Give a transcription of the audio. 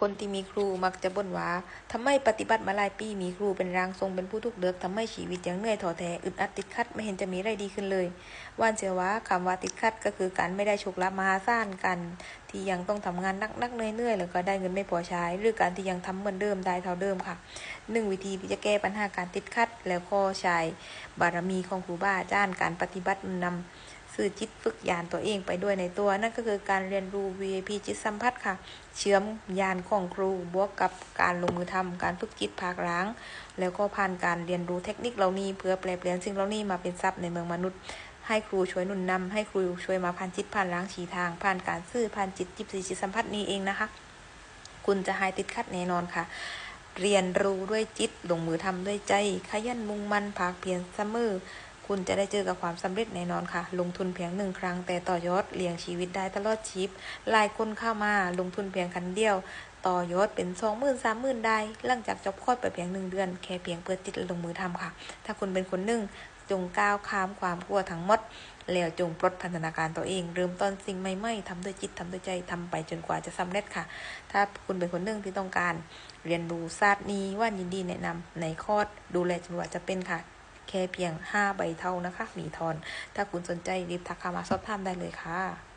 คนที่มีครูมักจะบ่นว่าทำไมปฏิบัติมาหลายปีมีครูเป็นร่างทรงเป็นผู้ทุกข์เดือกทำให้ชีวิตยังเหนื่อยท้อแท้อึดอัดติดขัดไม่เห็นจะมีอะไรดีขึ้นเลย ว่านเชื่อว่าคำว่าติดขัดก็คือการไม่ได้โชคลาภมหาศาลกัน ที่ยังต้องทำงานนักๆเหนื่อยๆแล้วก็ได้เงินไม่พอใช้ หรือการที่ยังทำเหมือนเดิมได้เท่าเดิมค่ะหนึ่งวิธีที่จะแก้ปัญหาการติดขัดแล้วก็ใช้บารมีของครูบาอาจารย์การปฏิบัตินำ สื่อจิตฝึกยานตัวเองไปด้วยในตัว นั่นก็คือการเรียนรู้ VIP จิตสัมผัสค่ะ เชื่อมยานของครูบวกกับการลงมือทำการฝึกจิตภาคล้าง แล้วก็ผ่านการเรียนรู้เทคนิคเหล่านี้ เพื่อแปลเปลี่ยนสิ่งเหล่านี้มาเป็นทรัพย์ในเมืองมนุษย์ ให้ครูช่วยหนุนนำให้ครูช่วยมาผ่านจิตผ่านล้างฉีทาง ผ่านการสื่อผ่านจิตจิตสีจิตสัมผัสนี้เองนะคะ คุณจะหายติดขัดแน่นอนค่ะเรียนรู้ด้วยจิต ลงมือทำด้วยใจ ขยันมุ่งมั่นภาคเพียรเสมอ คุณจะได้เจอกับความสำเร็จแน่นอนค่ะ ลงทุนเพียงหนึ่งครั้งแต่ต่อยอดเลี้ยงชีวิตได้ตลอดชีพหลายคนเข้ามาลงทุนเพียงครั้งเดียว ต่อยอดเป็นสองหมื่นสามหมื่นได้หลังจากจบคอร์สไปเพียงหนึ่งเดือนแค่เพียงเปิดจิตลงมือทำค่ะ ถ้าคุณเป็นคนหนึ่งจงก้าวข้ามความกลัวทั้งหมดแล้วจงปลดพันธนาการตัวเอง เริ่มต้นสิ่งใหม่ๆทำด้วยจิตทำด้วยใจทำไปจนกว่าจะสำเร็จค่ะ ถ้าคุณเป็นคนหนึ่งที่ต้องการ เรียนรู้ศาสตร์นี้ว่านยินดีแนะนำในคอร์สดูแลจนกว่าจะเป็นค่ะ แค่เพียง 5 ใบเท่านะคะ มีทอน ถ้าคุณสนใจรีบทักเข้ามาสอบถามได้เลยค่ะ